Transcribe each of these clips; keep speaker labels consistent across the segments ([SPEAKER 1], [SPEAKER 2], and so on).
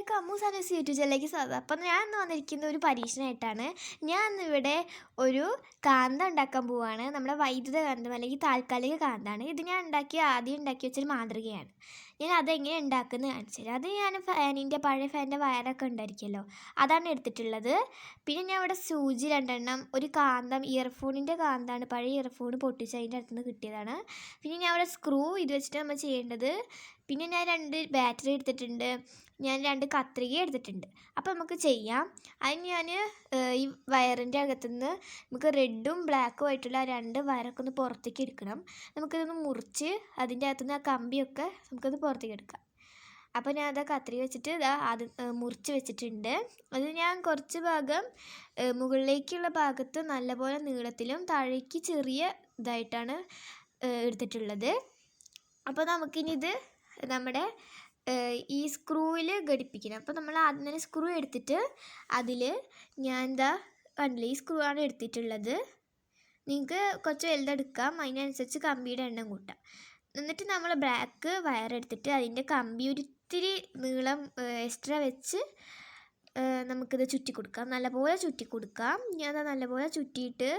[SPEAKER 1] എല്ലാവർക്കും അമ്മു സാനസ് യൂട്യൂബ് ചാനലിലേക്ക് സ്വാഗതം. അപ്പം ഞാൻ ഇന്ന് വന്നിരിക്കുന്ന ഒരു പരീക്ഷണമായിട്ടാണ് ഞാൻ ഇന്ന് ഇവിടെ ഒരു കാന്ത ഉണ്ടാക്കാൻ പോവുകയാണ് നമ്മുടെ വൈദ്യുത കാന്തം അല്ലെങ്കിൽ താൽക്കാലിക കാന്താണ്. ഇത് ഞാൻ ഉണ്ടാക്കിയ ആദ്യം ഉണ്ടാക്കി വെച്ചൊരു മാതൃകയാണ്. ഞാൻ അതെങ്ങനെ ഉണ്ടാക്കുന്നത് കാണിച്ചു അത് ഞാൻ ഫാനിന്റെ പഴയ ഫാനിന്റെ വയറൊക്കെ ഉണ്ടായിരിക്കുമല്ലോ അതാണ് എടുത്തിട്ടുള്ളത്. പിന്നെ ഞാൻ ഇവിടെ സൂചി രണ്ടെണ്ണം ഒരു കാന്തം ഇയർഫോണിന്റെ കാന്താണ് പഴയ ഇയർഫോൺ പൊട്ടിച്ച് അതിന്റെ അടുത്ത് നിന്ന് കിട്ടിയതാണ്. പിന്നെ ഞാൻ ഇവിടെ സ്ക്രൂ ഇത് വെച്ചിട്ട് നമ്മൾ ചെയ്യേണ്ടത്. പിന്നെ ഞാൻ രണ്ട് ബാറ്ററി എടുത്തിട്ടുണ്ട്. ഞാൻ രണ്ട് കത്രിക എടുത്തിട്ടുണ്ട്. അപ്പോൾ നമുക്ക് ചെയ്യാം. അതിന് ഞാൻ ഈ വയറിന്റെ അകത്തുനിന്ന് നമുക്ക് റെഡും ബ്ലാക്കും ആയിട്ടുള്ള രണ്ട് വയറൊക്കെ ഒന്ന് പുറത്തേക്ക് എടുക്കണം. നമുക്കിതൊന്ന് മുറിച്ച് അതിന്റെ അകത്തുനിന്ന് ആ കമ്പിയൊക്കെ നമുക്കത് പുറത്തേക്ക് എടുക്കാം. അപ്പോൾ ഞാൻ അത് കത്രിക വെച്ചിട്ട് ഇതാ അത് മുറിച്ച് വെച്ചിട്ടുണ്ട്. അത് ഞാൻ കുറച്ച് ഭാഗം മുകളിലേക്കുള്ള ഭാഗത്ത് നല്ലപോലെ നീളത്തിലും താഴേക്ക് ചെറിയ ഇതായിട്ടാണ് എടുത്തിട്ടുള്ളത്. അപ്പോൾ നമുക്കിനി ഇത് നമ്മുടെ ഈ സ്ക്രൂവിൽ ഘടിപ്പിക്കണം അപ്പോൾ നമ്മൾ ആദ്യം തന്നെ സ്ക്രൂ എടുത്തിട്ട് അതിൽ ഞാൻ എന്താ കണ്ടില്ല ഈ സ്ക്രൂ ആണ് എടുത്തിട്ടുള്ളത്. നിങ്ങൾക്ക് കുറച്ച് വലുതെടുക്കാം അതിനനുസരിച്ച് കമ്പിയുടെ എണ്ണം കൂട്ടാം. എന്നിട്ട് നമ്മൾ ബ്ലാക്ക് വയർ എടുത്തിട്ട് അതിന്റെ കമ്പി ഒരിത്തിരി നീളം എക്സ്ട്രാ വെച്ച് നമുക്കിത് ചുറ്റി കൊടുക്കാം. നല്ലപോലെ ചുറ്റി കൊടുക്കാം. ഞാൻ നല്ലപോലെ ചുറ്റിയിട്ട്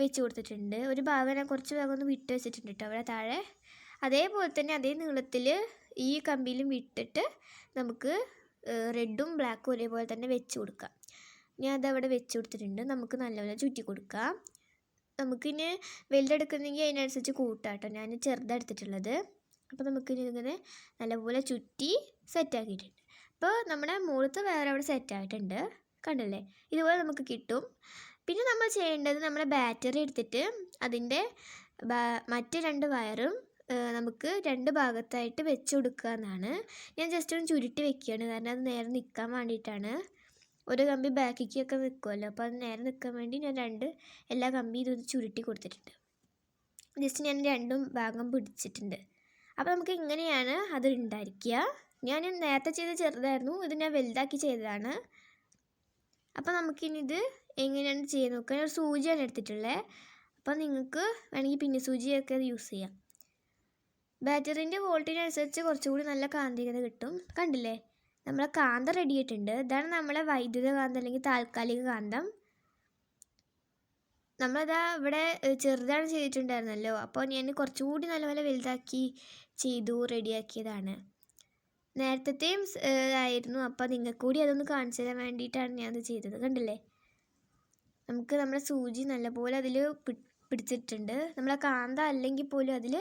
[SPEAKER 1] വെച്ച് കൊടുത്തിട്ടുണ്ട്. ഒരു ഭാഗം ഞാൻ കുറച്ച് ഭാഗം ഒന്ന് വിട്ട് വെച്ചിട്ടുണ്ട് കേട്ടോ. അവിടെ താഴെ അതേപോലെ തന്നെ അതേ നീളത്തിൽ ഈ കമ്പിയിലും വിട്ടിട്ട് നമുക്ക് റെഡും ബ്ലാക്കും ഒരേപോലെ തന്നെ വെച്ച് കൊടുക്കാം. ഞാൻ അതവിടെ വെച്ച് കൊടുത്തിട്ടുണ്ട്. നമുക്ക് നല്ലപോലെ ചുറ്റി കൊടുക്കാം. നമുക്കിനി വലുതെടുക്കുന്നെങ്കിൽ അതിനനുസരിച്ച് കൂട്ടാം കേട്ടോ ഞാൻ ചെറുതെടുത്തിട്ടുള്ളത്. അപ്പോൾ നമുക്കിനി ഇങ്ങനെ നല്ലപോലെ ചുറ്റി സെറ്റാക്കിയിട്ടുണ്ട്. അപ്പോൾ നമ്മുടെ മുകളത്ത് വേറെ അവിടെ സെറ്റായിട്ടുണ്ട്. കണ്ടല്ലേ? ഇതുപോലെ നമുക്ക് കിട്ടും. പിന്നെ നമ്മൾ ചെയ്യേണ്ടത് നമ്മുടെ ബാറ്ററി എടുത്തിട്ട് അതിന്റെ മറ്റ് രണ്ട് വയറും നമുക്ക് രണ്ട് ഭാഗത്തായിട്ട് വെച്ച് കൊടുക്കുക എന്നാണ് ഞാൻ ജസ്റ്റ് ഒന്ന് ചുരുട്ടി വെക്കുകയാണ് കാരണം അത് നേരെ നിൽക്കാൻ വേണ്ടിയിട്ടാണ്. ഒരു കമ്പി ബാക്കിക്കൊക്കെ നിൽക്കുമല്ലോ അപ്പോൾ അത് നേരെ നിൽക്കാൻ വേണ്ടി ഞാൻ രണ്ട് എല്ലാ കമ്പി ഇതൊന്ന് ചുരുട്ടി കൊടുത്തിട്ടുണ്ട്. ജസ്റ്റ് ഞാൻ രണ്ടും ഭാഗം പിടിച്ചിട്ടുണ്ട്. അപ്പോൾ നമുക്ക് ഇങ്ങനെയാണ് അത് ഉണ്ടായിരിക്കുക? ഞാൻ നേരത്തെ ചെയ്ത ചെറുതായിരുന്നു. ഇത് ഞാൻ വലുതാക്കി ചെയ്തതാണ്. അപ്പോൾ നമുക്കിനി ഇത് എങ്ങനെയാണ് ചെയ്ത് നോക്കുക ഞാൻ സൂചിയാണ് എടുത്തിട്ടുള്ളത് അപ്പോൾ നിങ്ങൾക്ക് വേണമെങ്കിൽ പിന്നെ സൂചിയൊക്കെ യൂസ് ചെയ്യാം. ബാറ്ററിന്റെ വോൾട്ടേജിനനുസരിച്ച് കുറച്ചുകൂടി നല്ല കാന്തികത കിട്ടും. കണ്ടില്ലേ? നമ്മളെ കാന്തം റെഡി ആയിട്ടുണ്ട്. ഇതാണ് നമ്മളെ വൈദ്യുത കാന്തം അല്ലെങ്കിൽ താൽക്കാലിക കാന്തം. നമ്മളതാ ഇവിടെ ചെറുതാണ് ചെയ്തിട്ടുണ്ടായിരുന്നല്ലോ. അപ്പോൾ ഞാൻ കുറച്ചുകൂടി നല്ലപോലെ വലുതാക്കി ചെയ്തു റെഡിയാക്കിയതാണ് നേരത്തെയും ആയിരുന്നു. അപ്പോൾ നിങ്ങൾക്ക് കൂടി അതൊന്ന് കാണിച്ചു തരാൻ വേണ്ടിയിട്ടാണ് ഞാനത് ചെയ്തത്. കണ്ടില്ലേ? നമുക്ക് നമ്മുടെ സൂചി നല്ലപോലെ അതിൽ പിടിച്ചിട്ടുണ്ട്. നമ്മളെ കാന്ത അല്ലെങ്കിൽ പോലും അതിൽ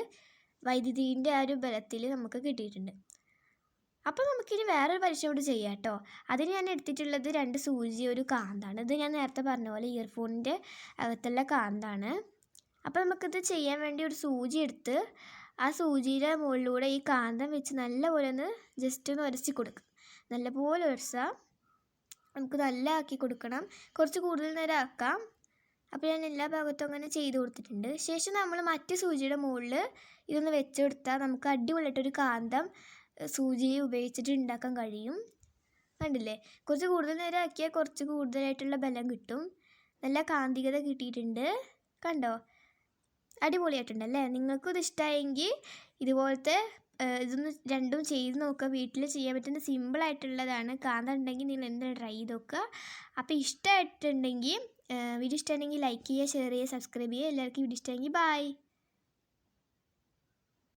[SPEAKER 1] വൈദ്യുതിന്റെ ആ ഒരു ബലത്തിൽ നമുക്ക് കിട്ടിയിട്ടുണ്ട്. അപ്പോൾ നമുക്കിനി വേറൊരു പരീക്ഷ കൂടി ചെയ്യാം കേട്ടോ. അതിന് ഞാൻ എടുത്തിട്ടുള്ളത് രണ്ട് സൂചി ഒരു കാന്താണ്. ഇത് ഞാൻ നേരത്തെ പറഞ്ഞ പോലെ ഇയർഫോണിന്റെ അകത്തുള്ള കാന്താണ്. അപ്പോൾ നമുക്കിത് ചെയ്യാൻ വേണ്ടി ഒരു സൂചി എടുത്ത് ആ സൂചിയുടെ മുകളിലൂടെ ഈ കാന്തം വെച്ച് നല്ലപോലെ ഒന്ന് ജസ്റ്റ് ഒന്ന് ഉരച്ച് കൊടുക്കും. നല്ലപോലെ ഉരച്ചാൽ നമുക്ക് നല്ല ആക്കി കൊടുക്കണം. കുറച്ച് കൂടുതൽ നേരം ആക്കാം. അപ്പോൾ ഞാൻ എല്ലാ ഭാഗത്തും അങ്ങനെ ചെയ്ത് കൊടുത്തിട്ടുണ്ട്. ശേഷം നമ്മൾ മറ്റു സൂചിയുടെ മുകളിൽ ഇതൊന്ന് വെച്ച് കൊടുത്താൽ നമുക്ക് അടിപൊളിയായിട്ടൊരു കാന്തം സൂചി ഉപയോഗിച്ചിട്ട് ഉണ്ടാക്കാൻ കഴിയും. കണ്ടില്ലേ? കുറച്ച് കൂടുതൽ നേരം ആക്കിയാൽ കുറച്ച് കൂടുതലായിട്ടുള്ള ബലം കിട്ടും. നല്ല കാന്തികത കിട്ടിയിട്ടുണ്ട്. കണ്ടോ? അടിപൊളിയായിട്ടുണ്ടല്ലേ നിങ്ങൾക്കും ഇത് ഇഷ്ടമായെങ്കിൽ ഇതുപോലത്തെ ഇതൊന്ന് രണ്ടും ചെയ്ത് നോക്കുക വീട്ടിൽ ചെയ്യാൻ പറ്റുന്ന സിമ്പിളായിട്ടുള്ളതാണ് കാന്തുണ്ടെങ്കിൽ നിങ്ങൾ എന്തായാലും ട്രൈ ചെയ്ത് നോക്കുക അപ്പോൾ ഇഷ്ടമായിട്ടുണ്ടെങ്കിൽ വീഡിയോ ഇഷ്ടമാണെങ്കിൽ ലൈക്ക് ചെയ്യുക ഷെയർ ചെയ്യുക സബ്സ്ക്രൈബ് ചെയ്യുക. എല്ലാവർക്കും വീഡിയോ ഇഷ്ടമെങ്കിൽ ബൈ